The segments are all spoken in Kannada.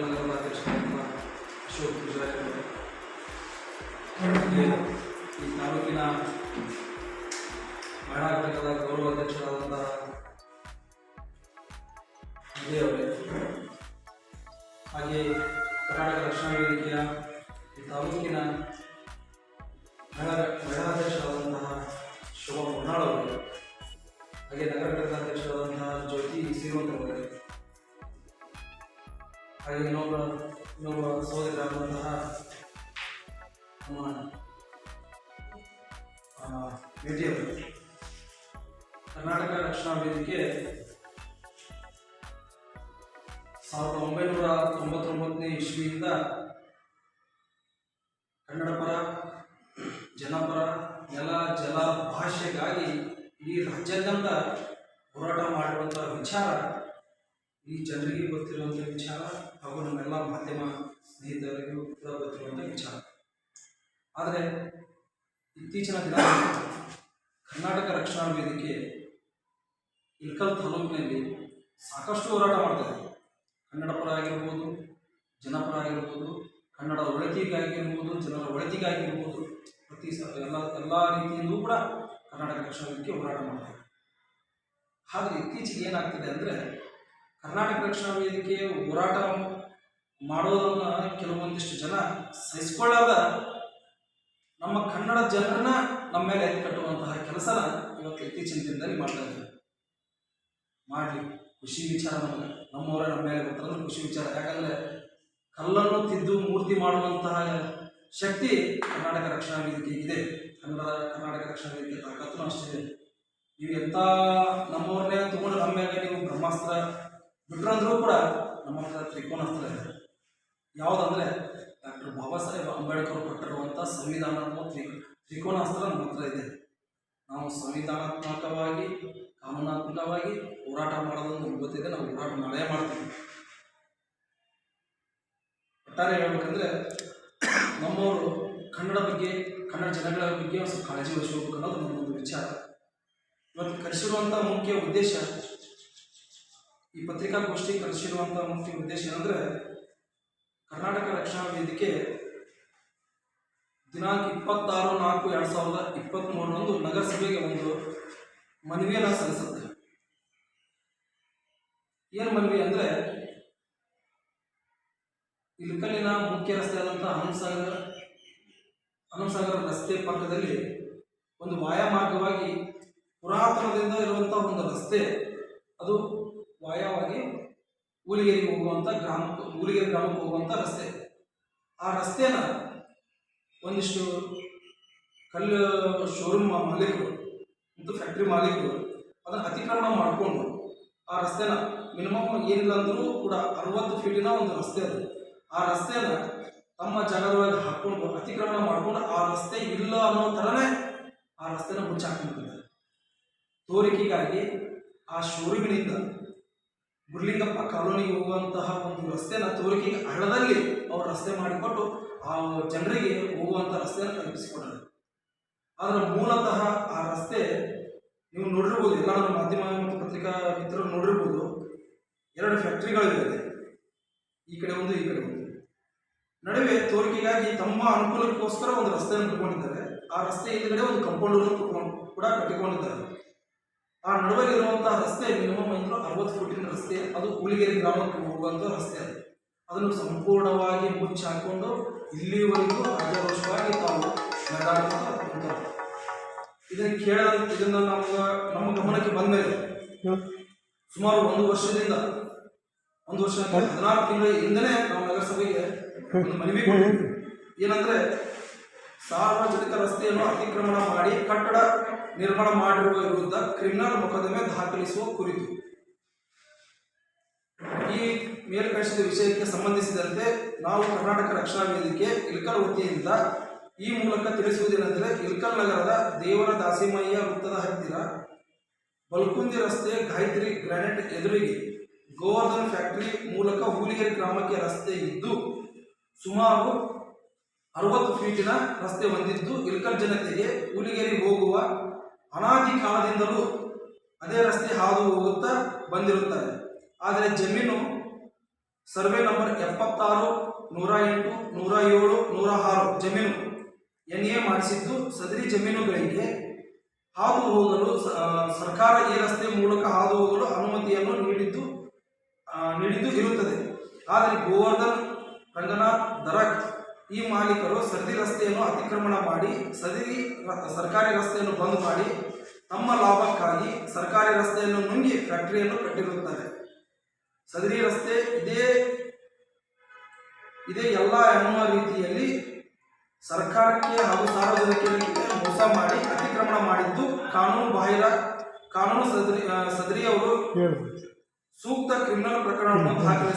ನಗರದ ಅಧ್ಯಕ್ಷರಾದಂಥ ಅಶೋಕ್ ಹಾಗೆ ಈ ತಾಲೂಕಿನ ಮಹಿಳಾ ಘಟಕದ ಗೌರವ ಅವರೇ ಹಾಗೆ ಕರ್ನಾಟಕ ರಕ್ಷಣಾ ವೇದಿಕೆಯ ಈ ತಾಲೂಕಿನ ಮಹಿಳಾ ಮಹಿಳಾ ಹಾಗೆ ಇನ್ನೊಬ್ಬ ಇನ್ನೊಬ್ಬ ಸಹೋದರರಾದಂತಹ ನಮ್ಮ ಅವರು ಕರ್ನಾಟಕ ರಕ್ಷಣಾ ವೇದಿಕೆ ಸಾವಿರದ ಒಂಬೈನೂರ ತೊಂಬತ್ತೊಂಬತ್ತನೇ ಇಸ್ವಿಯಿಂದ ಕನ್ನಡ ಪರ ಜನಪರ, ನೆಲ, ಜಲ, ಭಾಷೆಗಾಗಿ ಇಡೀ ರಾಜ್ಯಾದ್ಯಂತ ಹೋರಾಟ ಮಾಡಿರುವಂಥ ವಿಚಾರ ಈ ಜನರಿಗೆ ಗೊತ್ತಿರುವಂಥ ವಿಚಾರ ಹಾಗೂ ನಮ್ಮೆಲ್ಲ ಮಾಧ್ಯಮ ಸ್ನೇಹಿತರಿಗೂ ಕೂಡ ಗೊತ್ತಿರುವಂಥ ವಿಚಾರ. ಆದರೆ ಇತ್ತೀಚಿನ ದಿನ ಕರ್ನಾಟಕ ರಕ್ಷಣಾ ವೇದಿಕೆ ಇಳಕಲ್ ತಾಲೂಕಿನಲ್ಲಿ ಸಾಕಷ್ಟು ಹೋರಾಟ ಮಾಡ್ತಾರೆ ಕನ್ನಡ ಪರ ಆಗಿರ್ಬೋದು, ಜನಪರ ಆಗಿರ್ಬೋದು ಕನ್ನಡ ಒಳಿತಿಗಾಗಿರ್ಬೋದು ಜನರ ಒಳಿತಿಗಾಗಿರ್ಬೋದು ಪ್ರತಿ ಸ ಎಲ್ಲ ಎಲ್ಲ ರೀತಿಯಲ್ಲೂ ಕೂಡ ಕರ್ನಾಟಕ ರಕ್ಷಣಾ ವೇದಿಕೆ ಹೋರಾಟ ಮಾಡ್ತಾರೆ ಆದರೆ ಇತ್ತೀಚೆಗೆ ಏನಾಗ್ತಿದೆ ಅಂದರೆ ಕರ್ನಾಟಕ ರಕ್ಷಣಾ ವೇದಿಕೆ ಹೋರಾಟ ಮಾಡೋದನ್ನ ಕೆಲವೊಂದಿಷ್ಟು ಜನ ಸಹಿಸ್ಕೊಳ್ಳಾದ ನಮ್ಮ ಕನ್ನಡ ಜನರನ್ನ ನಮ್ಮ ಮೇಲೆ ಕಟ್ಟುವಂತಹ ಕೆಲಸನ ಇವತ್ತು ಇತ್ತೀಚಿನ ದಿನದಲ್ಲಿ ಮಾಡ್ತಾ ಇದ್ದಾರೆ. ಮಾಡಲಿ, ಖುಷಿ ವಿಚಾರ ನಮಗೆ. ನಮ್ಮವರೇ ನಮ್ಮ ಮೇಲೆ ಬರ್ತಾರಂದ್ರೆ ಖುಷಿ ವಿಚಾರ. ಯಾಕಂದರೆ ಕಲ್ಲನ್ನು ತಿದ್ದು ಮೂರ್ತಿ ಮಾಡುವಂತಹ ಶಕ್ತಿ ಕರ್ನಾಟಕ ರಕ್ಷಣಾ ವೇದಿಕೆ ಇದೆ. ಕನ್ನಡ, ಕರ್ನಾಟಕ ರಕ್ಷಣಾ ವೇದಿಕೆ ತಾಕತ್ತು ಅಷ್ಟಿದೆ ನೀವು ಎಂಥ ನಮ್ಮವ್ರನ್ನೇ ತಗೊಂಡು ನಮ್ಮ ಮೇಲೆ ನೀವು ಬ್ರಹ್ಮಾಸ್ತ್ರ ಬಿಟ್ರಂದ್ರೂ ಕೂಡ ನಮ್ಮ ಹತ್ರ ತ್ರಿಕೋನಾಸ್ತ್ರ ಇದೆ ಯಾವುದಂದ್ರೆ ಡಾಕ್ಟರ್ ಬಾಬಾ ಸಾಹೇಬ್ ಅಂಬೇಡ್ಕರ್ ಕೊಟ್ಟಿರುವಂಥ ಸಂವಿಧಾನಾತ್ಮಕ ತ್ರಿ ತ್ರಿಕೋನಾಸ್ತ್ರ ನಮ್ಮ ಹತ್ರ ಇದೆ. ನಾವು ಸಂವಿಧಾನಾತ್ಮಕವಾಗಿ, ಕಾನೂನಾತ್ಮಕವಾಗಿ ಹೋರಾಟ ಮಾಡೋದು ನಮ್ಗೆ ಗೊತ್ತಿದೆ, ನಾವು ಹೋರಾಟ ಮಾಡೇ ಮಾಡ್ತೀವಿ. ಒಟ್ಟಾರೆ ಹೇಳ್ಬೇಕಂದ್ರೆ ನಮ್ಮವರು ಕನ್ನಡ ಬಗ್ಗೆ, ಕನ್ನಡ ಜನಗಳ ಬಗ್ಗೆ ಒಂದು ಸ್ವಲ್ಪ ಕಾಳಜಿ ವಹಿಸಬೇಕು ಅನ್ನೋದು ನನ್ನೊಂದು ವಿಚಾರ. ಇವತ್ತು ಕರೆಸಿರುವಂಥ ಮುಖ್ಯ ಉದ್ದೇಶ ಈ ಪತ್ರಿಕಾಗೋಷ್ಠಿ ಕರೆಸಿರುವಂಥ ಮುಖ್ಯ ಉದ್ದೇಶ ಏನಂದ್ರೆ, ಕರ್ನಾಟಕ ರಕ್ಷಣಾ ವೇದಿಕೆ ದಿನಾಂಕ ಇಪ್ಪತ್ತಾರು ನಾಲ್ಕು ಎರಡು ಸಾವಿರದ ಇಪ್ಪತ್ತ್ಮೂರರಂದು ನಗರಸಭೆಗೆ ಒಂದು ಮನವಿಯನ್ನು ಸಲ್ಲಿಸುತ್ತೆ. ಏನು ಮನವಿ ಅಂದರೆ, ಇಲ್ಕಲ್ಲಿನ ಮುಖ್ಯ ರಸ್ತೆಯಾದಂಥ ಹನುಮಸಾಗರ ಹನುಮಸಾಗರ ರಸ್ತೆ ಪಕ್ಕದಲ್ಲಿ ಒಂದು ವಾಯಮಾರ್ಗವಾಗಿ ಪುರಾತನದಿಂದ ಇರುವಂಥ ಒಂದು ರಸ್ತೆ, ಅದು ವಾಯವಾಗಿ ಊಲಿಗೇರಿಗೆ ಹೋಗುವಂಥ ಗ್ರಾಮಕ್ಕೆ, ಊಲಿಗೇರಿ ಗ್ರಾಮಕ್ಕೆ ಹೋಗುವಂಥ ರಸ್ತೆ. ಆ ರಸ್ತೆನ ಒಂದಿಷ್ಟು ಕಲ್ಲು ಶೋರೂಮ್ ಮಾಲೀಕರು ಮತ್ತು ಫ್ಯಾಕ್ಟ್ರಿ ಮಾಲೀಕರು ಅದನ್ನು ಅತಿಕ್ರಮಣ ಮಾಡಿಕೊಂಡು ಆ ರಸ್ತೆನ ಮಿನಿಮಮ್ ಏನಿಲ್ಲ ಅಂದರೂ ಕೂಡ ಅರವತ್ತು ಫೀಟಿನ ಒಂದು ರಸ್ತೆ ಅದು. ಆ ರಸ್ತೆನ ತಮ್ಮ ಜಾಗದೊಳಗೆ ಹಾಕ್ಕೊಂಡು ಅತಿಕ್ರಮಣ ಮಾಡಿಕೊಂಡು ಆ ರಸ್ತೆ ಇಲ್ಲ ಅನ್ನೋ ಥರನೇ ಆ ರಸ್ತೆನ ಮುಚ್ಚಾಕೊಂಡಿದ್ದಾರೆ ತೋರಿಕೆಗಾಗಿ ಆ ಶೋರೂಮಿನಿಂದ ಗುರ್ಲಿಂಗಪ್ಪ ಕಾಲೋನಿಗೆ ಹೋಗುವಂತಹ ಒಂದು ರಸ್ತೆನ ತೋರಿಕೆಗೆ ಹಳ್ಳದಲ್ಲಿ ಅವರು ರಸ್ತೆ ಮಾಡಿಕೊಟ್ಟು ಆ ಜನರಿಗೆ ಹೋಗುವಂಥ ರಸ್ತೆಯನ್ನು ಕಲ್ಪಿಸಿಕೊಟ್ಟರು. ಆದರೆ ಮೂಲತಃ ಆ ರಸ್ತೆ ನೀವು ನೋಡಿರ್ಬೋದು ಎಲ್ಲ ನಮ್ಮ ಮಾಧ್ಯಮ ಮತ್ತು ಪತ್ರಿಕಾ ಮಿತ್ರರು ನೋಡಿರ್ಬೋದು, ಎರಡು ಫ್ಯಾಕ್ಟ್ರಿಗಳಿದೆ. ಈ ಕಡೆ ಒಂದು, ಈ ಕಡೆ ಒಂದು. ನಡುವೆ ತೋರಿಕೆಗಾಗಿ ತಮ್ಮ ಅನುಕೂಲಕ್ಕೋಸ್ಕರ ಒಂದು ರಸ್ತೆಯನ್ನು ಕಟ್ಕೊಂಡಿದ್ದಾರೆ. ಆ ರಸ್ತೆ ಹಿಂದ್ಗಡೆ ಒಂದು ಕಂಪೌಂಡ್ ಕೂಡ ಕಟ್ಟಿಕೊಂಡಿದ್ದಾರೆ. ಆ ನಡುವಲ್ಲಿರುವಂತಹ ರಸ್ತೆ ಮಿನಿಮಮ್ ಅಂದ್ರೆ ಅರವತ್ತು ಫುಟಿನ ರಸ್ತೆ ಅದು ಹುಲಿಗೆರೆ ಗ್ರಾಮಕ್ಕೆ ಹೋಗುವಂಥ ರಸ್ತೆ ಅದು. ಅದನ್ನು ಸಂಪೂರ್ಣವಾಗಿ ಮುಚ್ಚಿ ಹಾಕೊಂಡು ಇಲ್ಲಿವರೆಗೂ ರಾಜವಶವಾಗಿ ತಾವು ನಡೆದಾಡ್ಕೊಂಡು ಕುಂತಾರೆ ಇದನ್ನು ಕೇಳ ಇದನ್ನ ನಮ್ಗೆ ನಮ್ಮ ಗಮನಕ್ಕೆ ಬಂದ ಮೇಲೆ ಸುಮಾರು ಒಂದು ವರ್ಷದಿಂದ ಒಂದು ವರ್ಷ ಹದಿನಾರು ತಿಂಗಳ ಹಿಂದನೇ ನಾವು ನಗರಸಭೆಗೆ ಒಂದು ಮನವಿ ಏನಂದ್ರೆ ಸಾರ್ವಜನಿಕ ರಸ್ತೆಯನ್ನು ಅತಿಕ್ರಮಣ ಮಾಡಿ ಕಟ್ಟಡ ನಿರ್ಮಾಣ ಮಾಡಿರುವ ವಿರುದ್ಧ ಕ್ರಿಮಿನಲ್ ಮೊಕದ್ದಮೆ ದಾಖಲಿಸುವ ಕುರಿತು. ಈ ಮೇಲ್ಕಳಿಸಿದ ವಿಷಯಕ್ಕೆ ಸಂಬಂಧಿಸಿದಂತೆ ನಾವು ಕರ್ನಾಟಕ ರಕ್ಷಣಾ ವೇದಿಕೆ ಇಲ್ಕಲ್ ವತಿಯಿಂದ ಈ ಮೂಲಕ ತಿಳಿಸುವುದೇನೆಂದರೆ ಇಲ್ಕಲ್ ನಗರದ ದೇವರ ದಾಸಿಮಯ್ಯ ವೃತ್ತದ ಹತ್ತಿರ ಬಲ್ಕುಂದಿ ರಸ್ತೆ ಗಾಯತ್ರಿ ಗ್ರಾನೈಟ್ ಎದುರಿಗೆ ಗೋವರ್ಧನ್ ಫ್ಯಾಕ್ಟರಿ ಮೂಲಕ ಹೂಲಿಗೆರೆ ಗ್ರಾಮಕ್ಕೆ ರಸ್ತೆ ಇದ್ದು ಸುಮಾರು ಅರವತ್ತು ಫೀಟಿನ ರಸ್ತೆ ಹೊಂದಿದ್ದು ಇಲ್ಕಲ್ ಜನತೆಗೆ ಹೂಲಿಗೆರೆ ಹೋಗುವ ಅನಾದಿ ಕಾಲದಿಂದಲೂ ಅದೇ ರಸ್ತೆ ಹಾದು ಹೋಗುತ್ತಾ ಬಂದಿರುತ್ತಾರೆ ಆದರೆ ಜಮೀನು ಸರ್ವೆ ನಂಬರ್ ಎಪ್ಪತ್ತಾರು, ನೂರ ಎಂಟು, ನೂರ ಏಳು, ನೂರ ಆರು ಜಮೀನು ಎನ್ ಎ ಮಾಡಿಸಿದ್ದು ಸದರಿ ಜಮೀನುಗಳಿಗೆ ಹಾದು ಹೋಗಲು ಸರ್ಕಾರ ಈ ರಸ್ತೆ ಮೂಲಕ ಹಾದು ಹೋಗಲು ಅನುಮತಿಯನ್ನು ನೀಡಿದ್ದು ನೀಡಿದ್ದು ಇರುತ್ತದೆ. ಆದರೆ ಗೋವರ್ಧನ್, ರಂಗನಾಥ್ ದರಕ್ ಈ ಮಾಲೀಕರು ಸದರಿ ರಸ್ತೆಯನ್ನು ಅತಿಕ್ರಮಣ ಮಾಡಿ ಸದರಿ ಸರ್ಕಾರಿ ರಸ್ತೆಯನ್ನು ಬಂದ್ ಮಾಡಿ ತಮ್ಮ ಲಾಭಕ್ಕಾಗಿ ಸರ್ಕಾರಿ ರಸ್ತೆಯನ್ನು ನುಂಗಿ ಫ್ಯಾಕ್ಟರಿಯನ್ನು ಕಟ್ಟಿರುತ್ತಾರೆ. ಸದರಿ ರಸ್ತೆ ಇದೇ ಇದೇ ಎಲ್ಲ ಎನ್ನುವ ರೀತಿಯಲ್ಲಿ ಸರ್ಕಾರಕ್ಕೆ ಹಾಗೂ ಸಾರ್ವಜನಿಕರಿಗೆ ಮೋಸ ಮಾಡಿ ಅತಿಕ್ರಮಣ ಮಾಡಿದ್ದು ಕಾನೂನು ಬಾಹಿರ ಕಾನೂನು ಸದರಿ ಸದರಿಯವರು ಸೂಕ್ತ ಕ್ರಿಮಿನಲ್ ಪ್ರಕರಣವನ್ನು ದಾಖಲಿಸಿ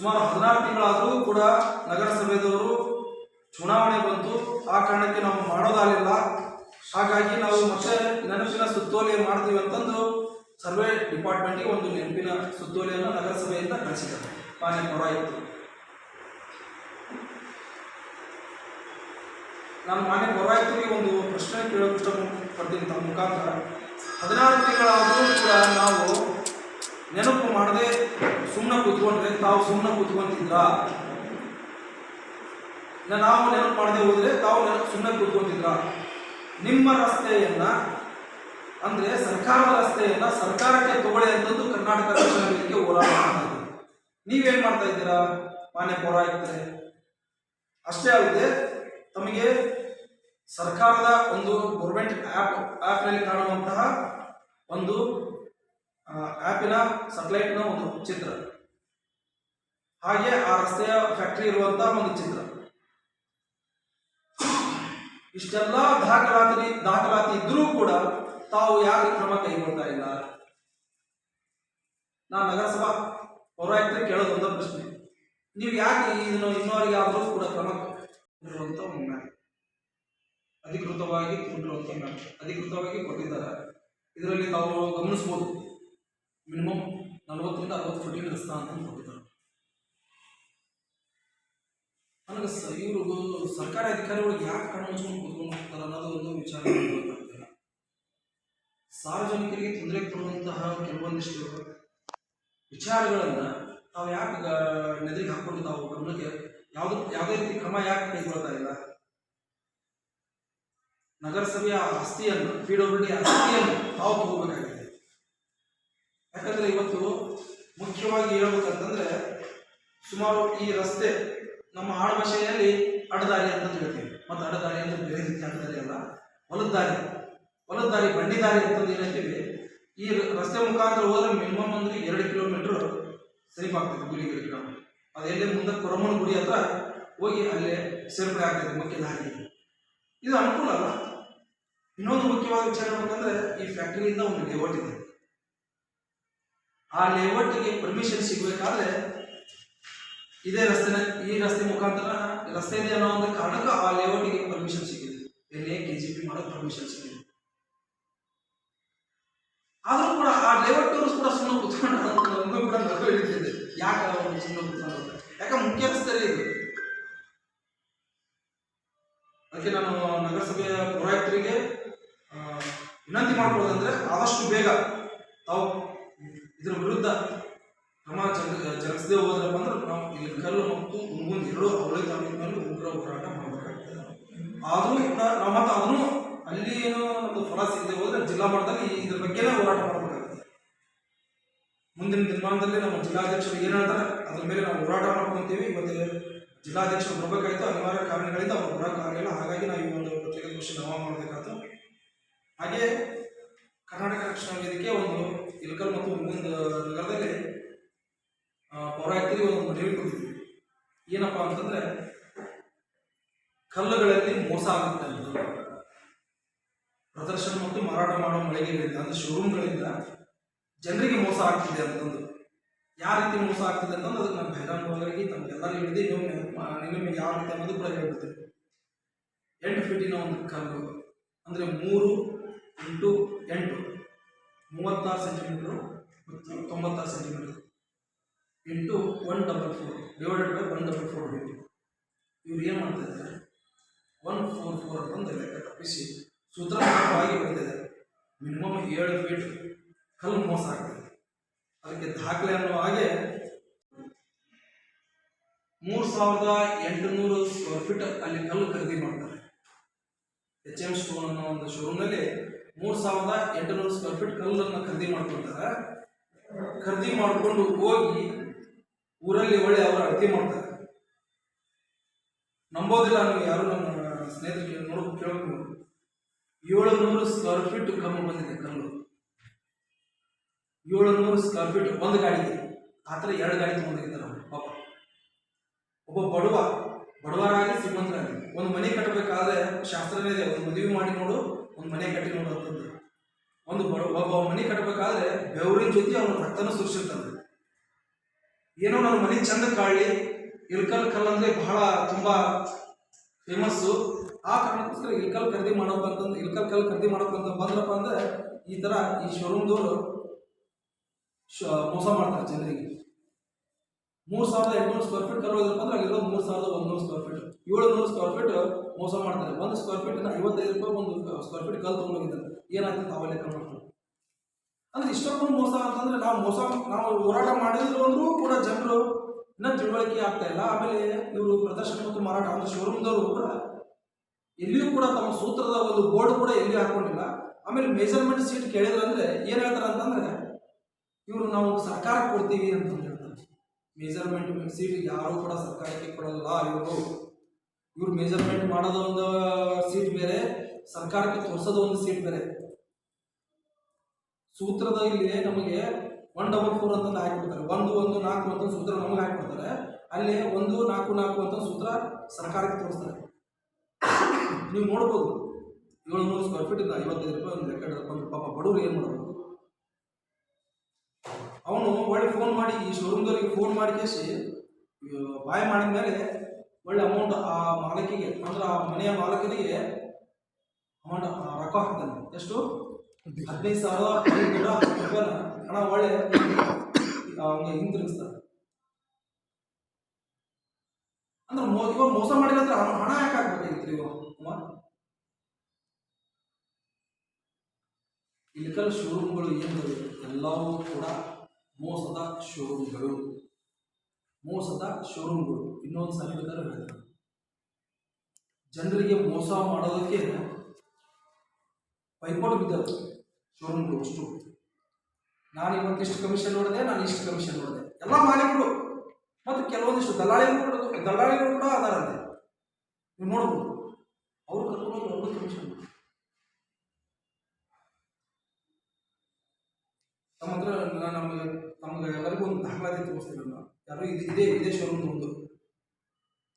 ಸುಮಾರು ಹದಿನಾರು ತಿಂಗಳಾದರೂ ಕೂಡ ನಗರಸಭೆದವರು ಚುನಾವಣೆ ಬಂತು. ಆ ಕಾರಣಕ್ಕೆ ನಾವು ಮಾಡೋದಾಗಲಿಲ್ಲ ಹಾಗಾಗಿ ನಾವು ಮತ್ತೆ ನೆನಪಿನ ಸುತ್ತೋಲೆ ಮಾಡ್ತೀವಿ ಅಂತಂದು ಸರ್ವೆ ಡಿಪಾರ್ಟ್ಮೆಂಟ್ಗೆ ಒಂದು ನೆನಪಿನ ಸುತ್ತೋಲೆಯನ್ನು ನಗರಸಭೆಯಿಂದ ಕಳಿಸಿದ್ದಾರೆ. ಮಾನ್ಯ ಪೌರಾಯುಕ್ತರು. ನಾನು ಮಾನ್ಯ ಪೌರಾಯುಕ್ತರಿಗೆ ಒಂದು ಪ್ರಶ್ನೆ ಕೇಳೋಕೆ ಇಷ್ಟಪಡ್ತೀನಿ ತಮ್ಮ ಮುಖಾಂತರ. ಹದಿನಾರು ತಿಂಗಳಾದರೂ ಕೂಡ ನಾವು ನೆನಪು ಮಾಡದೆ ಸುಮ್ಮನೆ ಕೂತ್ಕೊಂಡ್ರೆ, ತಾವು ಸುಮ್ಮನೆ ಕೂತ್ಕೊಂತಿದ್ರ? ನಾವು ನೆನಪು ಮಾಡದೆ ಹೋದ್ರೆ ತಾವು ನೆನಪು ಸುಮ್ಮನೆ ಕೂತ್ಕೊಂತಿದ್ರ? ನಿಮ್ಮ ರಸ್ತೆಯನ್ನ, ಅಂದ್ರೆ ಸರ್ಕಾರದ ರಸ್ತೆಯನ್ನ ಸರ್ಕಾರಕ್ಕೆ ತಗೊಳ್ಳಿ ಅಂತಂದು ಕರ್ನಾಟಕ ರಕ್ಷಣಾ ವೇದಿಕೆ ಹೋರಾಟ ಮಾಡ್ತಾ ಇದೆ ನೀವೇನ್ ಮಾಡ್ತಾ ಇದ್ದೀರಾ, ಮಾನ್ಯ ಪೌರಾಯುಕ್ತರೆ? ಅಷ್ಟೇ ಅಲ್ಲದೆ, ತಮಗೆ ಸರ್ಕಾರದ ಒಂದು ಗೌರ್ಮೆಂಟ್ ಆ್ಯಪ್ ಆ್ಯಪ್ನಲ್ಲಿ ಕಾಣುವಂತಹ ಒಂದು ಆ್ಯಪಿನ ನ ಒಂದು ಚಿತ್ರ. ಹಾಗೆ ಆ ರಸ್ತೆಯ ಫ್ಯಾಕ್ಟರಿ ಇರುವಂತಹ ಒಂದು ಚಿತ್ರ. ಇಷ್ಟೆಲ್ಲ ದಾಖಲಾತಿ ದಾಖಲಾತಿ ಇದ್ರೂ ಕೂಡ ತಾವು ಯಾಕೆ ಕ್ರಮ ಕೈಗೊಳ್ತಾ ಇಲ್ಲ? ನಾ ನಗರಸಭಾ ಪೌರಾಯುಕ್ತ ಕೇಳೋದು ಪ್ರಶ್ನೆ. ನೀವು ಯಾಕೆ ಇದನ್ನು ಇನ್ನೋರಿಗೆ ಯಾವ್ದು ಕೂಡ ಕ್ರಮ ಇರುವಂತ ಒಂದು ಅಧಿಕೃತವಾಗಿ ಕೊಟ್ಟಿರುವಂತ ಅಧಿಕೃತವಾಗಿ ಕೊಟ್ಟಿದ್ದಾರೆ. ಇದರಲ್ಲಿ ತಾವು ಗಮನಿಸ್ಬೋದು. ಮಿನಿಮಮ್ ನಲವತ್ತರಿಂದ ಅರವತ್ತು ಫುಟಿನ ರಸ್ತ ಅಂತ ಕೊಟ್ಟಿದ್ದಾರೆ. ನನಗೆ ಸ, ಇವರು ಸರ್ಕಾರಿ ಅಧಿಕಾರಿಗಳಿಗೆ ಯಾಕೆ ಕಣ್ಣು ಮುಚ್ಕೊಂಡು ಕೂತ್ಕೊಂಡು ಹೋಗ್ತಾರೆ ಅನ್ನೋದು ಒಂದು ವಿಚಾರ ಸಾರ್ವಜನಿಕರಿಗೆ ತೊಂದರೆ ಕೊಡುವಂತಹ ಕೆಲವೊಂದಿಷ್ಟು ವಿಚಾರಗಳನ್ನು ತಾವು ಯಾಕೆ ನೆದರಿಗೆ ಹಾಕೊಂಡು ತಾವು ಗಮನಕ್ಕೆ ಯಾವುದು, ಯಾವುದೇ ರೀತಿ ಕ್ರಮ ಯಾಕೆ ಕೈಗೊಳ್ತಾ ಇಲ್ಲ? ನಗರಸಭೆಯ ಆಸ್ತಿಯನ್ನು ಪಿ ಡಿ ಆಸ್ತಿಯನ್ನು ತಾವು ತಗೋಬೇಕಾಗಿದೆ. ಯಾಕಂದ್ರೆ ಇವತ್ತು ಮುಖ್ಯವಾಗಿ ಹೇಳ್ಬೇಕಂತಂದ್ರೆ ಸುಮಾರು ಈ ರಸ್ತೆ ನಮ್ಮ ಆಡುಭಾಷೆಯಲ್ಲಿ ಅಡದಾರಿ ಅಂತ ಹೇಳ್ತೀವಿ. ಮತ್ತು ಅಡದಾರಿ ಅಂದ್ರೆ ಬೇರೆ ರೀತಿ ಅಡ್ಡದಾರಿ ಅಲ್ಲ ಹೊಲದ ದಾರಿ ಹೊಲದ ದಾರಿ ಬಂಡಿ ದಾರಿ ಅಂತಂದು ಹೇಳ್ತೀವಿ, ಈ ರಸ್ತೆ ಮುಖಾಂತರ ಹೋದ್ರೆ ಮಿನಿಮಮ್ ಅಂದ್ರೆ ಎರಡು ಕಿಲೋಮೀಟರ್ ಸಮೀಪ ಆಗ್ತದೆ ಗುಡಿಗೆ ಗ್ರಾಮ ಮುಂದೆ ಕೊರಮನ ಗುಡಿ ಹತ್ರ ಹೋಗಿ ಅಲ್ಲೇ ಸೇರ್ಪಡೆ ಆಗ್ತದೆ ಮುಖ್ಯ ದಾರಿ. ಇದು ಅನುಕೂಲ ಅಲ್ಲ. ಇನ್ನೊಂದು ಮುಖ್ಯವಾದ ವಿಚಾರ ಅಂತಂದ್ರೆ ಈ ಫ್ಯಾಕ್ಟರಿಯಿಂದ ಒಂದು ಲೇಔಟ್ ಇದೆ. ಆ ಲೇಔಟ್ಗೆ ಪರ್ಮಿಷನ್ ಸಿಗಬೇಕಾದ್ರೆ ಇದೇ ರಸ್ತೆನ, ಈ ರಸ್ತೆ ಮುಖಾಂತರ ರಸ್ತೆ ಇದೆ ಅನ್ನೋ ಒಂದು ಕಾರಣಕ್ಕೆ ಆ ಲೇಔಟ್ಗೆ ಪರ್ಮಿಷನ್ ಸಿಕ್ಕಿದೆ ಕೆ ಜಿ ಪಿ ಮಾಡೋಕೆ ಪರ್ಮಿಷನ್ ಸಿಕ್ಕಿದೆ ಆದರೂ ಕೂಡ ಆ ಲೇಔಟ್ ಅವರು ಕೂಡ ಸುಮ್ಮನೆ ಕೂತ್ಕೊಂಡು ಕೂಡ ನಗು ಯಾಕೆ ಅವರು ಸುಮ್ಮನೆ ಕೂತ್ಕೊಂಡು ಯಾಕೆ ಮುಖ್ಯ ರಸ್ತೆ ಇದು? ಅದಕ್ಕೆ ನಾನು ನಗರಸಭೆಯ ಪೌರಾಯುಕ್ತರಿಗೆ ವಿನಂತಿ ಮಾಡ್ಕೊಳ್ಳೋದಂದ್ರೆ ಆದಷ್ಟು ಬೇಗ ತಾವು ಇದ್ರ ವಿರುದ್ಧ ಕ್ರಮ ಜರುಗ ಜರುಗಿಸದೆ ಹೋದ್ರಪ್ಪ ಅಂದ್ರೆ ನಾವು ಇಲ್ಲಿ ಕಲ್ಲು ಮತ್ತು ಮುಂಗುಂದ್ ಎರಡು ಅವಳಿ ತಾಲೂಕಿನ ಮೇಲೆ ಉಗ್ರ ಹೋರಾಟ ಮಾಡಬೇಕಾಗ್ತದೆ. ಆದರೂ ಕೂಡ ನಾವು ಮತ್ತೆ ಅದನ್ನು ಅಲ್ಲಿ ಏನು ನಮ್ಮದು ಫಲ ಸಿಗದೆ ಹೋದ್ರೆ ಜಿಲ್ಲಾ ಮಟ್ಟದಲ್ಲಿ ಇದ್ರ ಬಗ್ಗೆನೇ ಹೋರಾಟ ಮಾಡಬೇಕಾಗ್ತದೆ. ಮುಂದಿನ ದಿನಮಾನದಲ್ಲಿ ನಮ್ಮ ಜಿಲ್ಲಾಧ್ಯಕ್ಷರು ಏನು ಹೇಳ್ತಾರೆ? ಅದ್ರ ಮೇಲೆ ನಾವು ಹೋರಾಟ ಮಾಡ್ಕೊತೀವಿ. ಇವತ್ತು ಜಿಲ್ಲಾಧ್ಯಕ್ಷರು ಬರಬೇಕಾಯ್ತು. ಅನಿವಾರ್ಯ ಕಾರಣಗಳಿಂದ ಅವ್ರು ಬರೋಕ್ಕಾಗಲಿಲ್ಲ ಹಾಗಾಗಿ ನಾವು ಈ ಒಂದು ಪತ್ರಿಕಾಗೋಷ್ಠಿ ನಾವು ಮಾಡಬೇಕಾಯ್ತು. ಹಾಗೆ ಕರ್ನಾಟಕ ರಕ್ಷಣಾ ವೇದಿಕೆ ಒಂದು ಇಲ್ಕಲ್ ಮತ್ತು ಮುಂದೆ ನಗರದಲ್ಲಿ ಪೌರಾಯುಕ್ತರಿಗೆ ಒಂದು ಮನವಿ ಕೊಟ್ಟಿದ್ವಿ. ಏನಪ್ಪ ಅಂತಂದ್ರೆ, ಕಲ್ಲುಗಳಲ್ಲಿ ಮೋಸ ಆಗುತ್ತೆ ಅಂತ. ಪ್ರದರ್ಶನ ಮತ್ತು ಮಾರಾಟ ಮಾಡೋ ಮಳಿಗೆಗಳಿಂದ, ಅಂದ್ರೆ ಶೋರೂಮ್ಗಳಿಂದ ಜನರಿಗೆ ಮೋಸ ಆಗ್ತಿದೆ ಅಂತಂದು. ಯಾವ ರೀತಿ ಮೋಸ ಆಗ್ತಿದೆ ಅಂತಂದ್ರೆ ಅದಕ್ಕೆ ನಮ್ಮ ಬಹಿರಂಗವಾಗಿ ತಮಗೆಲ್ಲರೂ ಹಿಡಿದು ಇನ್ನೊಮ್ಮೆ ನೆನಪು ಮಾ- ನಿಮಗೆ ಯಾವ ರೀತಿ ಅನ್ನೋದು ಕೂಡ ಹೇಳ್ಬಿಡ್ತೀನಿ ಎಂಟು ಫೀಟಿನ ಒಂದು ಕಲ್ಲು, ಅಂದರೆ ಮೂರು ಇಂಟು ಎಂಟು. ಮೂವತ್ತಾರು ಸೆಂಟಿಮೀಟ್ರು ಮತ್ತು ತೊಂಬತ್ತಾರು centimetre into one double four divided by one double four ಇವ್ರು ಏನು ಮಾಡ್ತಾ ಇದ್ದಾರೆ? ಒನ್ ಫೋರ್ ಫೋರ್ ಅಂತಂದು ಲೆಕ್ಕ ತಪ್ಪಿಸಿ ಸೂತ್ರ ಆಗಿ ಬರ್ತಿದೆ ಮಿನಿಮಮ್ ಏಳು ಫೀಟ್ ಕಲ್ಲು ಮೋಸ ಆಗ್ತದೆ ಅದಕ್ಕೆ ದಾಖಲೆ ಅನ್ನೋ ಹಾಗೆ ಮೂರು ಸಾವಿರದ ಎಂಟುನೂರು ಸ್ಕ್ವೇರ್ ಫೀಟ್ ಅಲ್ಲಿ ಕಲ್ಲು ಖರೀದಿ ಮಾಡ್ತಾರೆ. ಎಚ್ ಎಂ ಸ್ಟೋನ್ ಅನ್ನೋ ಒಂದು ಶೋರೂಮ್ನಲ್ಲಿ ಮೂರು ಸಾವಿರದ ಎಂಟುನೂರು ಸ್ಕ್ವೇರ್ ಫೀಟ್ ಕಲ್ಲನ್ನು ಖರೀದಿ ಮಾಡ್ಕೊಳ್ತಾರೆ ಖರೀದಿ ಮಾಡಿಕೊಂಡು ಹೋಗಿ ಊರಲ್ಲಿ ಒಳ್ಳೆ ಅವರು ಅಳತೆ ಮಾಡ್ತಾರೆ. ನಂಬೋದಿಲ್ಲ ನಮ್ಗೆ ಯಾರು ನಮ್ಮ ಸ್ನೇಹಿತರಿಗೆ ನೋಡ ಕೇಳಬೇಕು ಏಳುನೂರು ಸ್ಕ್ವೇರ್ ಫೀಟ್ ಕಮ್ಮಿ ಬಂದಿದೆ, ಕಲ್ಲು. ಏಳುನೂರು ಸ್ಕ್ವೇರ್ ಫೀಟ್ ಒಂದು ಗಾಡಿ ಆ ಥರ ಎರಡು ಗಾಡಿ ತೊಗೊಂಡಿದ್ದಾರೆ ಅವರು, ಪಾಪ. ಒಬ್ಬ ಬಡವ, ಬಡವರಾಗಿ ಶ್ರೀಮಂತರಾಗಲಿ ಒಂದು ಮನೆ ಕಟ್ಟಬೇಕಾದ್ರೆ ಶಾಸ್ತ್ರನೇ ಇದೆ, ಒಂದು ಮದುವೆ ಮಾಡಿ ನೋಡು ಒಂದು ಮನೆ ಕಟ್ಟಿ ನೋಡು ಅಂತಂದು ಒಂದು ಒಬ್ಬ ಮನೆ ಕಟ್ಟಬೇಕಾದ್ರೆ ಬೆವರಿನ ಜೊತೆ ಅವನ ರಕ್ತನೂ ಸುರಿಸಿರ್ತಾನೆ ಏನೋ ನನ್ನ ಮನೆ ಚಂದ ಕಾಳಿ ಇಲ್ಕಲ್ ಕಲ್ ಅಂದ್ರೆ ಬಹಳ ತುಂಬಾ ಫೇಮಸ್ಸು ಆ ಕಾರಣಕ್ಕೋಸ್ಕರ ಇಲ್ಕಲ್ ಖರೀದಿ ಮಾಡೋಕಂತ ಇಲ್ಕಲ್ ಕಲ್ ಖರೀದಿ ಮಾಡೋಕಂತ ಬಂದ್ರಪ್ಪ ಅಂದ್ರೆ ಈ ತರ ಈ ಶೋರೂಮ್ದವರು ಮೋಸ ಮಾಡ್ತಾರೆ ಜನರಿಗೆ. ಮೂರು ಸಾವಿರದ ಎಂಟುನೂರು ಸ್ಕ್ವೇರ್ ಫೀಟ್ ಕಲ್ ಹೋದ್ರಪ್ಪ ಅಂದ್ರೆ ಅಲ್ಲಿರೋದು ಮೂರು ಸಾವಿರದ ಒಂದೂರು ಸ್ಕ್ವೇರ್ ಫೀಟ್ ಏಳುನೂರು ಸ್ಕ್ವೇರ್ ಫೀಟ್ ಮೋಸ ಮಾಡ್ತಾರೆ ಒಂದು ಸ್ಕ್ವೇರ್ ಫೀಟ್ ಐವತ್ತೈದು ರೂಪಾಯಿ ಒಂದು ಸ್ಕ್ವೇರ್ ಫೀಟ್ ಕಲ್ ತೊಗೊಂಡೋಗಿದ್ದಾರೆ. ಏನಾಗ್ತದೆ ತಾವು ಲೆಕ್ಕ ಮಾಡ್ತಾರೆ ಅಂದ್ರೆ ಇಷ್ಟೊಂದು ಮೋಸ ಅಂತಂದ್ರೆ ನಾವು ಮೋಸ, ನಾವು ಹೋರಾಟ ಮಾಡಿದ್ರು ಅಂದ್ರೂ ಕೂಡ ಜನರು ಇನ್ನೂ ತಿಳುವಳಿಕೆ ಆಗ್ತಾ ಇಲ್ಲ. ಆಮೇಲೆ ಇವರು ಪ್ರದರ್ಶನ ಮತ್ತು ಮಾರಾಟ ಅಂದ್ರೆ ಶೋರೂಮ್ದವರು ಕೂಡ ಎಲ್ಲಿಯೂ ಕೂಡ ತಮ್ಮ ಸೂತ್ರದ ಒಂದು ಬೋರ್ಡ್ ಕೂಡ ಎಲ್ಲಿ ಹಾಕೊಂಡಿಲ್ಲ. ಆಮೇಲೆ ಮೆಜರ್ಮೆಂಟ್ ಸೀಟ್ ಕೇಳಿದ್ರೆ ಅಂದ್ರೆ ಏನ್ ಹೇಳ್ತಾರೆ ಅಂತಂದ್ರೆ ಇವರು ನಾವು ಸರ್ಕಾರಕ್ಕೆ ಕೊಡ್ತೀವಿ ಅಂತ ಹೇಳ್ತಾರೆ ಮೆಜರ್ಮೆಂಟ್ ಸೀಟ್ ಯಾರು ಕೂಡ ಸರ್ಕಾರಕ್ಕೆ ಕೊಡಲ್ಲ. ಇವರು, ಇವ್ರು ಮೇಜರ್ಮೆಂಟ್ ಮಾಡೋದು ಒಂದು ಸೀಟ್ ಬೇರೆ, ಸರ್ಕಾರಕ್ಕೆ ತೋರಿಸೋದು ಒಂದು ಸೀಟ್ ಬೇರೆ. ಸೂತ್ರದ ಇಲ್ಲಿ ನಮಗೆ ಒನ್ ಡಬಲ್ ಫೋರ್ ಅಂತ ಹಾಕಿಬಿಡ್ತಾರೆ. ಒಂದು ಒಂದು, ನಾಲ್ಕು ಅಂತ ಸೂತ್ರ ನಮಗೆ ಹಾಕಿಬಿಡ್ತಾರೆ. ಅಲ್ಲಿ ಒಂದು, ನಾಲ್ಕು ನಾಲ್ಕು ಅಂತ ಸೂತ್ರ ಸರ್ಕಾರಕ್ಕೆ ತೋರಿಸ್ತಾರೆ. ನೀವು ನೋಡ್ಬೋದು. ಏಳ್ನೂರು ಸ್ಕ್ವೇರ್ ಫೀಟ್ ಇಂದ ಐವತ್ತೈದು ರೂಪಾಯಿ ಒಂದು ಹಿಡಿದು ಪಾಪ ಬಡವರು ಏನು ಮಾಡಬೇಕು? ಅವನು ಒಳ್ಳೆ ಫೋನ್ ಮಾಡಿ, ಈ ಶೋರೂಮ್ದವ್ರಿಗೆ ಫೋನ್ ಮಾಡಿ ಕೇಸಿ ಬಾಯ್ ಮಾಡಿದ ಮೇಲೆ ಒಳ್ಳೆ ಅಮೌಂಟ್ ಆ ಮಾಲಕಿಗೆ, ಅಂದ್ರೆ ಆ ಮನೆಯ ಮಾಲಕನಿಗೆ ಅಮೌಂಟ್ ರೊಕ್ಕ ಹಾಕ್ತಾನೆ. ಎಷ್ಟು? ಹದಿನೈದು ಸಾವಿರ ರೂಪಾಯಿನ ಹಣ ಒಳ್ಳೆ ಅವನಿಗೆ ಹಿಂತಿರುಗಿಸ್ತಾರೆ. ಅಂದ್ರೆ ಇವಾಗ ಮೋಸ ಮಾಡಿಲ್ಲ ಅಂದ್ರೆ ಹಣ ಯಾಕೆ ಹಾಕ್ಬೇಕಾಗಿತ್ತು ಇವಾಗ? ಅಮ್ಮ? ಇಲಿಕಲ್ ಶೋರೂಮ್ಗಳು ಏನು ಎಲ್ಲವೂ ಕೂಡ ಮೋಸದ ಶೋರೂಮ್ಗಳು ಮೋಸದ ಶೋರೂಮ್ಗಳು ಇನ್ನೊಂದು ಸಲ ಬೇಕಾದ್ರೆ ಹೇಳ್ತಾರೆ ಜನರಿಗೆ ಮೋಸ ಮಾಡೋದಕ್ಕೆ ಪೈಪೋಟ್ ಬಿದ್ದವು ಶೋರೂಮ್ಗಳು ಅಷ್ಟು. ನಾನು ಇವತ್ತಿಷ್ಟು ಕಮಿಷನ್ ನೋಡಿದೆ, ನಾನು ಇಷ್ಟು ಕಮಿಷನ್ ನೋಡಿದೆ. ಎಲ್ಲ ಮಾಲೀಕರು. ಮತ್ತು ಕೆಲವೊಂದಿಷ್ಟು ದಲ್ಲಾಳಿಗಳು ಕೂಡ ದಲ್ಲಾಳಿಗಳು ಕೂಡ ಅದಾರಂತೆ ನೀವು ನೋಡ್ಬೋದು. ಅವ್ರು ಕರ್ಕೊಂಡು ಕಮಿಷನ್ ತಮ್ಮ ಹತ್ರ ನಮ್ಗೆ ನಮಗೆ ಎಲ್ಲರಿಗೂ ಒಂದು ದಾಖಲಾತಿ ತೋರಿಸ್ತೀನಿ ನಾನು. ಯಾರು ಇದು ಇದೇ ಇದೇ ಶೋರೂಮ್ ಒಂದು